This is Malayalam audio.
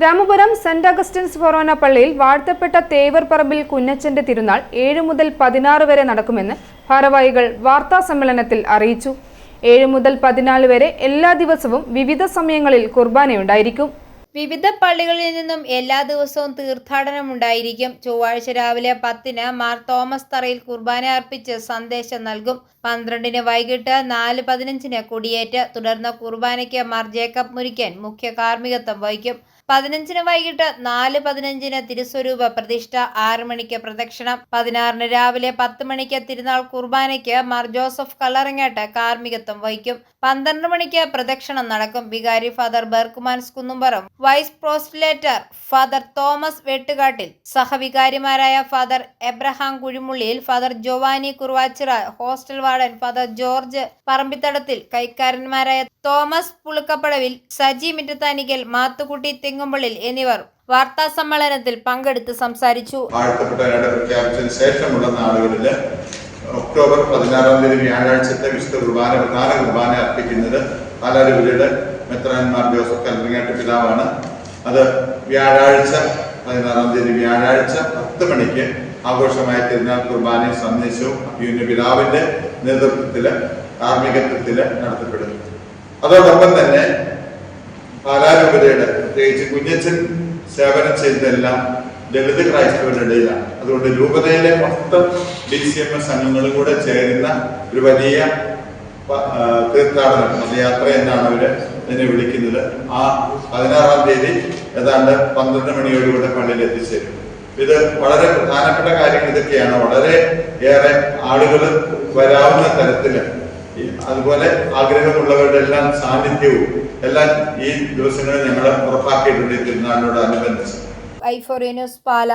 രാമപുരം സെന്റ് അഗസ്റ്റിൻസ് ഫൊറോന പള്ളിയിൽ വാഴ്ത്തപ്പെട്ട തേവർ പറമ്പിൽ കുഞ്ഞച്ചന്റെ തിരുനാൾ ഏഴ് മുതൽ പതിനാറ് വരെ നടക്കുമെന്ന് ഭാരവാഹികൾ വാർത്താ സമ്മേളനത്തിൽ അറിയിച്ചു. ഏഴ് മുതൽ പതിനാല് വരെ എല്ലാ ദിവസവും വിവിധ സമയങ്ങളിൽ കുർബാനയുണ്ടായിരിക്കും. വിവിധ പള്ളികളിൽ നിന്നും എല്ലാ ദിവസവും തീർത്ഥാടനം ഉണ്ടായിരിക്കും. ചൊവ്വാഴ്ച രാവിലെ പത്തിന് മാർ തോമസ് തറയിൽ കുർബാന അർപ്പിച്ച് സന്ദേശം നൽകും. പന്ത്രണ്ടിന് വൈകിട്ട് നാല് പതിനഞ്ചിന് കൊടിയേറ്റ്. തുടർന്ന് കുർബാനയ്ക്ക് മാർ ജേക്കബ് മുരിക്കൻ മുഖ്യ കാർമ്മികത്വം വഹിക്കും. പതിനഞ്ചിന് വൈകിട്ട് നാല് പതിനഞ്ചിന് തിരുസ്വരൂപ പ്രതിഷ്ഠ ആറ് മണിക്ക് പ്രദക്ഷിണം പതിനാറിന് രാവിലെ പത്ത് മണിക്ക് തിരുനാൾ കുർബാനയ്ക്ക് മാർ ജോസഫ് കല്ലറങ്ങാട്ട് കാർമികത്വം വഹിക്കും. പന്ത്രണ്ട് മണിക്ക് പ്രദക്ഷിണം നടക്കും. വികാരി father Berchmans Kunnumparam vice പ്രോസ്റ്റിലേറ്റർ father Thomas Vettukattil സഹവികാരിമാരായ father Abraham Kuzhimulliyil father Jovani Kuruvachira hostel warden father George Parambithadathil കൈക്കാരന്മാരായ Thomas Pulukkappadavil Saji Mittathanikkal Mathukutty Thengumpallil എന്നിവർ വാർത്താ സമ്മേളനത്തിൽ പങ്കെടുത്ത് സംസാരിച്ചു. പ്രഖ്യാപിച്ചതിന് ശേഷമുള്ള നാളുകളിൽ ഒക്ടോബർ പതിനാറാം തീയതി വ്യാഴാഴ്ചത്തെ വിശുദ്ധ കുർബാന പ്രധാന കുർബാന അർപ്പിക്കുന്നത് പാലാരൂരിയുടെ മെത്രാൻമാർ ജോസഫ് കൽപ്പങ്ങാട്ട് പിതാവാണ്. അത് വ്യാഴാഴ്ച പതിനാറാം തീയതി വ്യാഴാഴ്ച പത്ത് മണിക്ക് ആഘോഷമായ തിരുനാൾ കുർബാനയും സന്ദേശവും യുവിന്റെ പിതാവിന്റെ നേതൃത്വത്തിൽ കാർമ്മികത്വത്തിൽ നടത്തപ്പെടുന്നു. അതോടൊപ്പം തന്നെ പാലാരൂപതയുടെ പ്രത്യേകിച്ച് കുഞ്ഞച്ചൻ സേവനം ചെയ്തതെല്ലാം ദളിത് ക്രൈസ്തവരുടെ ഇടയിലാണ്. അതുകൊണ്ട് രൂപതയിലെ മൊത്തം ഡി സി എം എസ് അംഗങ്ങളും കൂടെ ചേരുന്ന ഒരു വലിയ തീർത്ഥാടനം പദയാത്ര എന്നാണ് അവർ ഇതിനെ വിളിക്കുന്നത്. ആ പതിനാറാം തീയതി ഏതാണ്ട് പന്ത്രണ്ട് മണിയോടുകൂടെ പള്ളിയിൽ എത്തിച്ചേരും. ഇത് വളരെ പ്രധാനപ്പെട്ട കാര്യങ്ങൾ ഇതൊക്കെയാണ്. വളരെ ഏറെ ആളുകൾ വരാവുന്ന തരത്തിൽ ഈ അതുപോലെ ആഗ്രഹമുള്ളവരുടെല്ലാം സാന്നിധ്യവും എല്ലാം ഈ ദിവസങ്ങളിൽ ഞങ്ങൾ ഉറപ്പാക്കിയിട്ടുണ്ട് തിരുനാളിനോട് അനുബന്ധിച്ച് ഐ ഫോർ പാല.